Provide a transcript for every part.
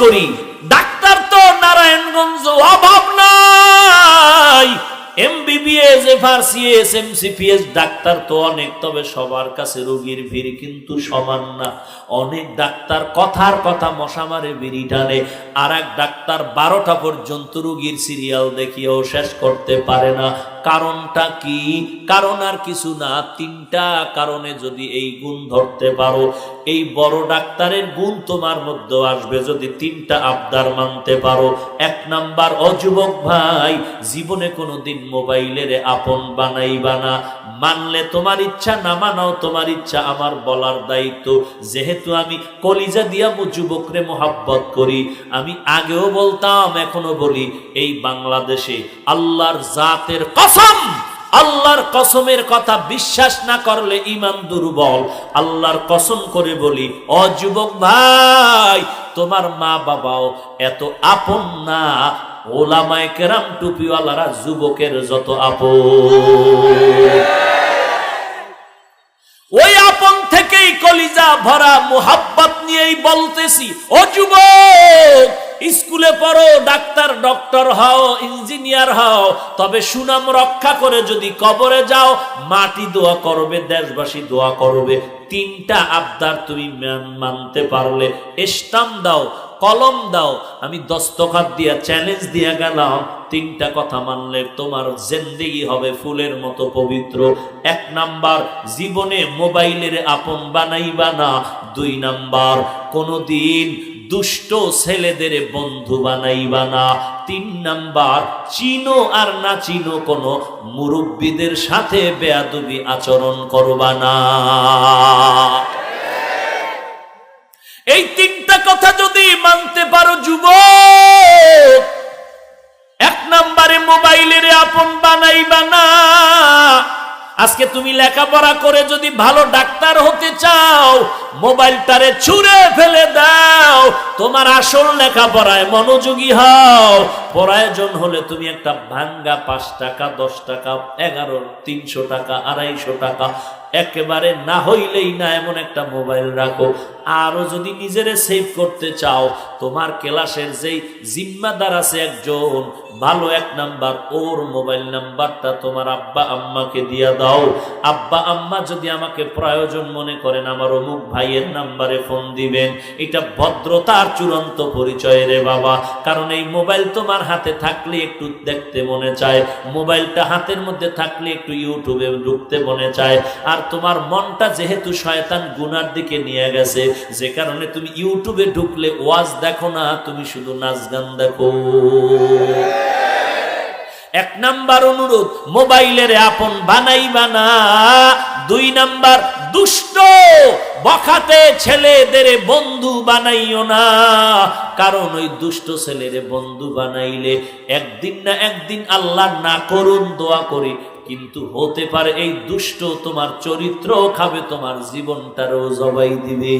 করি। ডাক্তার তো নারায়ণগঞ্জ অভাব নাই এমবিবিএস এফআরসিএস এমসিপিএস ডাক্তার তো অনেক, তবে সবার কাছে রোগীর ভিড় কিন্তু সমান না। অনেক ডাক্তার কথার কথা মশা মারে বিড়ি টানে আর এক ডাক্তার বারোটা পর্যন্ত রোগীর সিরিয়াল দেখিয়েও শেষ করতে পারে না। কারণটা কি? কারণ আর কিছু না, তিনটা কারণে যদি এই গুণ ধরতে পারো, এই বড় ডাক্তারের গুণ তোমার মধ্যে আসবে যদি তিনটা আবদার মানতে পারো। এক নাম্বার, অযুবক ভাই, জীবনে কোনোদিন মোবাইলের আপন বানাইবা না। মানলে তোমার ইচ্ছা, না মানাও তোমার ইচ্ছা, আমার বলার দায়িত্ব। যেহেতু আমি কলিজা দিয়া যুবকরে মোহাব্বত করি, আমি আগেও বলতাম, এখনও বলি, এই বাংলাদেশে আল্লাহর জাতের কসম, আল্লাহর কসমের কথা বিশ্বাস না করলে ইমান দুর্বল। আল্লাহর কসম করে বলি অযুবক ভাই, তোমার মা বাবাও এত আপন না ওলামায় কেরাম টুপিওয়ালারা যুবকের যত আপন। ওই আপন থেকেই কলিজা ভরা মোহাব্বত নিয়েই বলতেছি, ও যুবক, স্কুলে পড়ো, ডাক্তার, ডক্টর হও, ইঞ্জিনিয়ার হও, তবে সুনাম রক্ষা করে যদি কবরে যাও, মাটি দোয়া করবে, দেশবাসী দোয়া করবে। তিনটা আবদার তুমি মান- মানতে পারলে। স্টাম দাও কলম দাও। আমি দস্তখাত দিয়া চ্যালেঞ্জ দিয়া গেলাম। তিনটা কথা মানলে তোমার জেন্দেগি হবে, ফুলের মতো পবিত্র। এক নাম্বার, জীবনে মোবাইলের আপন বানাইবা না। দুই নাম্বার, কোনোদিন দুষ্ট ছেলেদের বন্ধু বানাইবা না। তিন নাম্বার, চিনো আর না চিনো কোনো মুরব্বীদের সাথে বেয়াদবি আচরণ করবা না। এই তিনটা কথা যদি মানতে পারো, যুবক, এক নম্বরে মোবাইলের আপন বানাইবা না। আজকে তুমি লেখাপড়া করে যদি ভালো ডাক্তার হতে চাও, মোবাইলটারে ছুঁড়ে ফেলে দাও, তোমার আসল লেখাপড়ায় মনোযোগী হও। প্রয়োজন হলে তুমি একটা ভাঙ্গা পাঁচ টাকা, দশ টাকা, এগারো, তিনশো টাকা, আড়াইশো টাকা একেবারে না হইলেই না এমন একটা মোবাইল রাখো। আরও যদি নিজেরে সেভ করতে চাও, তোমার ক্লাসের যেই জিম্মাদার আছে একজন, ভালো এক নাম্বার, ওর মোবাইল নাম্বারটা তোমার আব্বা আম্মাকে দিয়া দাও। আব্বা আম্মা যদি আমাকে প্রয়োজন মনে করেন, আমার অমুক ভাইয়ের নাম্বারে ফোন দিবেন। এটা ভদ্রতার চূড়ান্ত পরিচয় রে বাবা। কারণ এই মোবাইল তোমার হাতে থাকলে একটু দেখতে মনে চায়, মোবাইলটা হাতের মধ্যে থাকলে একটু ইউটিউবে ঢুকতে মনে চায়। আর তোমার মনটা যেহেতু শয়তান গুনার দিকে নিয়ে গেছে, যে কারণে তুমি ইউটিউবে ঢুকলে ওয়াজ দেখো না, তুমি শুধু নাচ গান দেখো। এক নাম্বার অনুরোধ, মোবাইলের আপন বানাইবা না। দুই নাম্বার, দুষ্ট বখাতে ছেলেদের বন্ধু বানাইও না। কারণ ওই দুষ্ট ছেলের বন্ধু বানাইলে একদিন না একদিন আল্লাহ না করুন দোয়া করি। কিন্তু হতে পারে এই দুষ্ট তোমার চরিত্র খাবে তোমার জীবনটারও জবাই দিবে।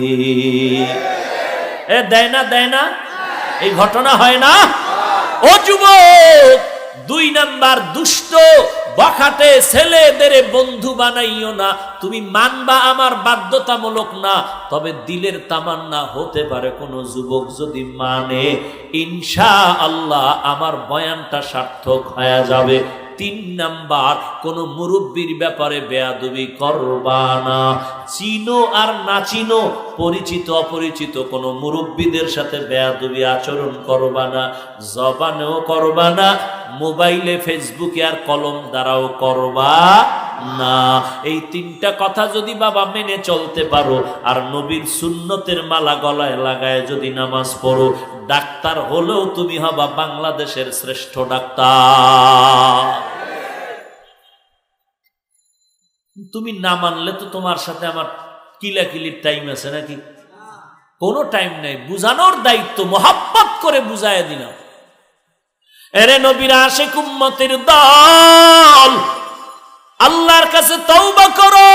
এ, দেয় না দেয় না? এই ঘটনা হয় না? ও যুবক, দুই নাম্বার দুষ্ট, বখাটে ছেলেদের বন্ধু বানাইও না। তুমি মানবা আমার বাধ্যতামূলক না, তবে দিলের তামান্না হতে পারে কোনো যুবক যদি মানে। ইনশা আল্লাহ আমার বয়ানটা সার্থক হয়ে যাবে। তিন নাম্বার, কোন মুরব্বীর ব্যাপারে বেয়াদবি করবা না। চিনো আর না চিনো, পরিচিত অপরিচিত কোন মুরব্বীদের সাথে বেয়াদবি আচরণ করবা না, জবানেও করবা না, মোবাইলে, ফেসবুকে আর কলম দ্বারাও করবা না। এই তিনটা কথা যদি বাবা মেনে চলতে পারো, আর নবীর সুন্নতের মালা গলায় লাগায় যদি নামাজ পড়ো, ডাক্তার হলেও তুমি হবা বাংলাদেশের শ্রেষ্ঠ ডাক্তার। তুমি না মানলে তো তোমার সাথে আমার কিলাকিলির টাইম আছে নাকি? কোনো টাইম নাই। বুঝানোর দায়িত্ব, মোহাব্বত করে বুঝায় দিলাম। এরে নবীরা আসে কুম্মতের দল, আল্লাহর কাছে তওবা করো।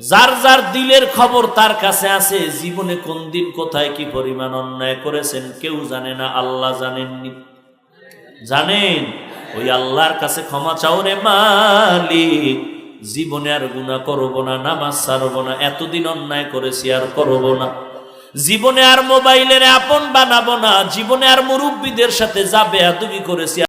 যার যার দিলের খবর তার কাছে আছে, জীবনে কোন দিন কোথায় কি পরিমাণ অন্যায় করেছেন কেউ জানে না, আল্লাহ জানেননি। জানেন, ওই আল্লাহর কাছে ক্ষমা চাও রে মালিক। জীবনে আর গুণা করব না, নামাজ ছাড়ব না, এতদিন অন্যায় করেছি, আর করব না। জীবনে আর মোবাইলের আপন বানাবো না, জীবনে আর মুরব্বীদের সাথে যাবে আদবি করেছি